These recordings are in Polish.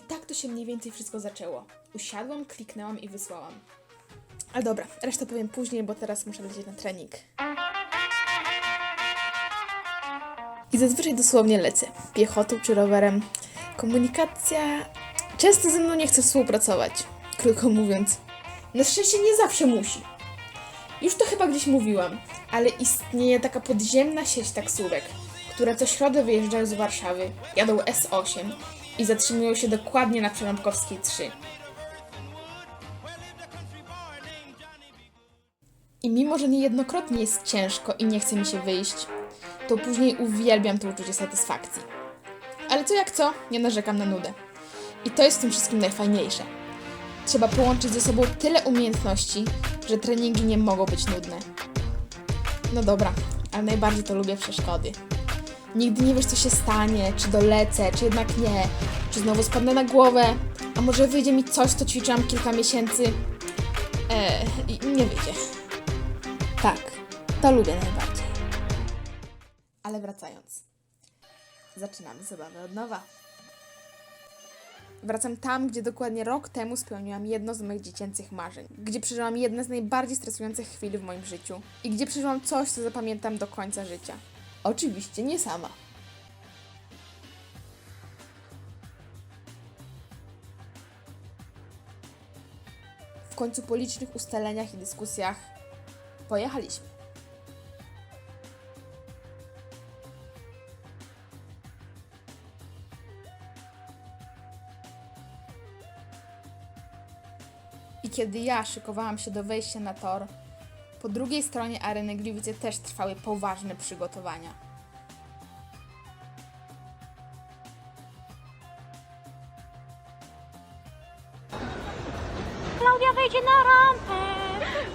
to się mniej więcej wszystko zaczęło. Usiadłam, kliknęłam i wysłałam. Ale dobra, resztę powiem później, bo teraz muszę lecieć na trening. I zazwyczaj dosłownie lecę. Piechotą czy rowerem. Komunikacja często ze mną nie chce współpracować. Krótko mówiąc. Na szczęście nie zawsze musi. Już to chyba gdzieś mówiłam, ale istnieje taka podziemna sieć taksówek, które co środę wyjeżdżają z Warszawy, jadą S8 i zatrzymują się dokładnie na Przerąbkowskiej 3. I mimo, że niejednokrotnie jest ciężko i nie chce mi się wyjść, to później uwielbiam to uczucie satysfakcji. Ale co jak co, nie narzekam na nudę. I to jest w tym wszystkim najfajniejsze. Trzeba połączyć ze sobą tyle umiejętności, że treningi nie mogą być nudne. No dobra, ale najbardziej to lubię przeszkody. Nigdy nie wiesz, co się stanie, czy dolecę, czy jednak nie, czy znowu spadnę na głowę, a może wyjdzie mi coś, co ćwiczyłam kilka miesięcy. Eee, nie wyjdzie. Tak, to lubię najbardziej. Ale wracając. Zaczynamy zabawę od nowa. Wracam tam, gdzie dokładnie rok temu spełniłam jedno z moich dziecięcych marzeń, gdzie przeżyłam jedne z najbardziej stresujących chwil w moim życiu i gdzie przeżyłam coś, co zapamiętam do końca życia. Oczywiście nie sama. W końcu po licznych ustaleniach i dyskusjach pojechaliśmy. I kiedy ja szykowałam się do wejścia na tor, po drugiej stronie areny Gliwice też trwały poważne przygotowania. Klaudia wejdzie na rampę!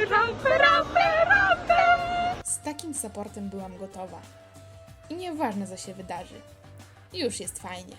Rampę, rampę, rampę! Z takim supportem byłam gotowa. I nieważne, co się wydarzy. Już jest fajnie.